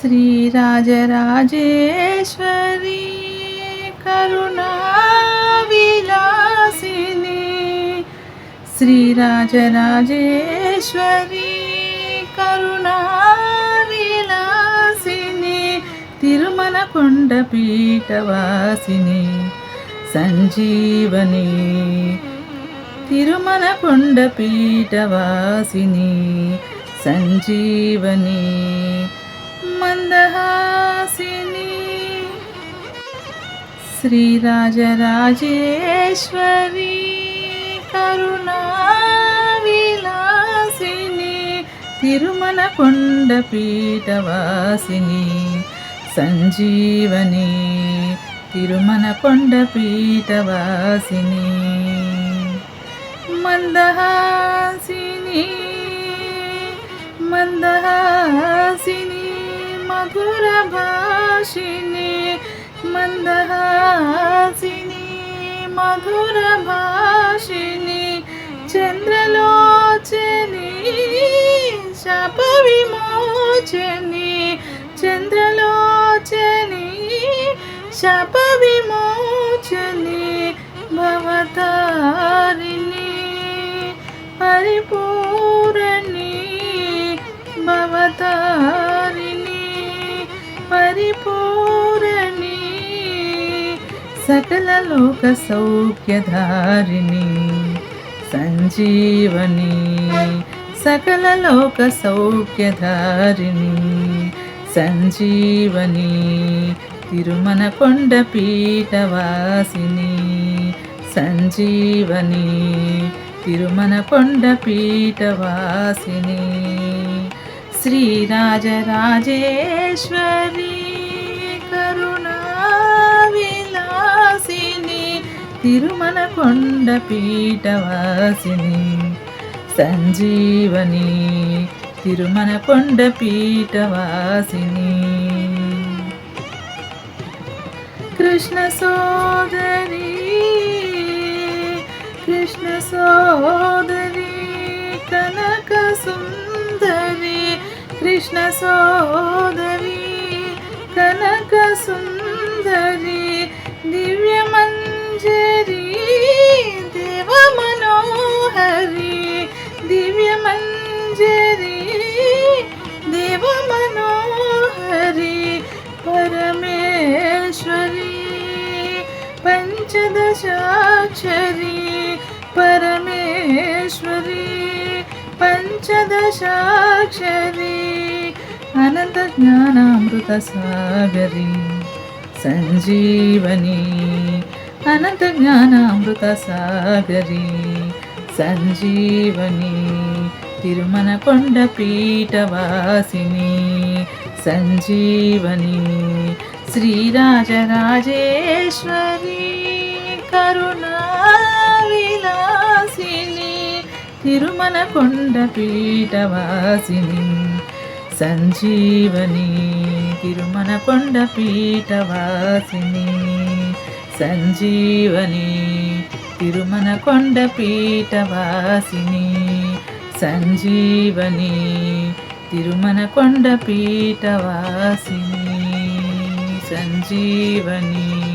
श्रीराजराजेश्वरी करुणाविलासिनी श्रीराजराजेश्वरी करुणाविलासिनी तिरुमलकुण्डपीठवासिनी सञ्जीवनी तिरुमलकुण्डपीठवासिनी सञ्जीवनी మందహాసిని శ్రీరాజరాజేశ్వరి కరుణావిలాసిని తిరుమల కొండపీఠవాసిని సంజీవని తిరుమల కొండపీఠవాసిని మందహాసిని మందహా మధురభాషిని మందహాసిని మధురభాషిని చంద్రలోచని శాప విమోచని చంద్రలోచని శాప విమో సకల లోక సౌఖ్యధారిణి సంజీవని సకల లోక సౌఖ్యధారిణి సంజీవని తిరుమల కొండ పీఠవాసిని సంజీవని తిరుమల కొండ పీఠవాసిని శ్రీరాజరాజేశ్వరీ తిరుమల కొండ పీఠవాసిని సంజీవని తిరుమల కొండ పీఠవాసిని. కృష్ణ సోదరి కృష్ణ సోదరి కనక సుందరి కృష్ణ సోదరి కనక సుందరి. పరమేశ్వరి పంచదశాక్షరి అనంత జ్ఞానామృత సాగరి సంజీవని అనంత జ్ఞానామృత సాగరి సంజీవని తిరుమల కొండ పీఠవాసిని సంజీవని శ్రీరాజరాజేశ్వరి కరుణా తిరుమల కొండ పీఠవాసిని సంజీవని. తిరుమల కొండ పీఠవాసిని సంజీవని. తిరుమల కొండ పీఠవాసిని సంజీవని. తిరుమల కొండ పీఠవాసిని సంజీవనీ.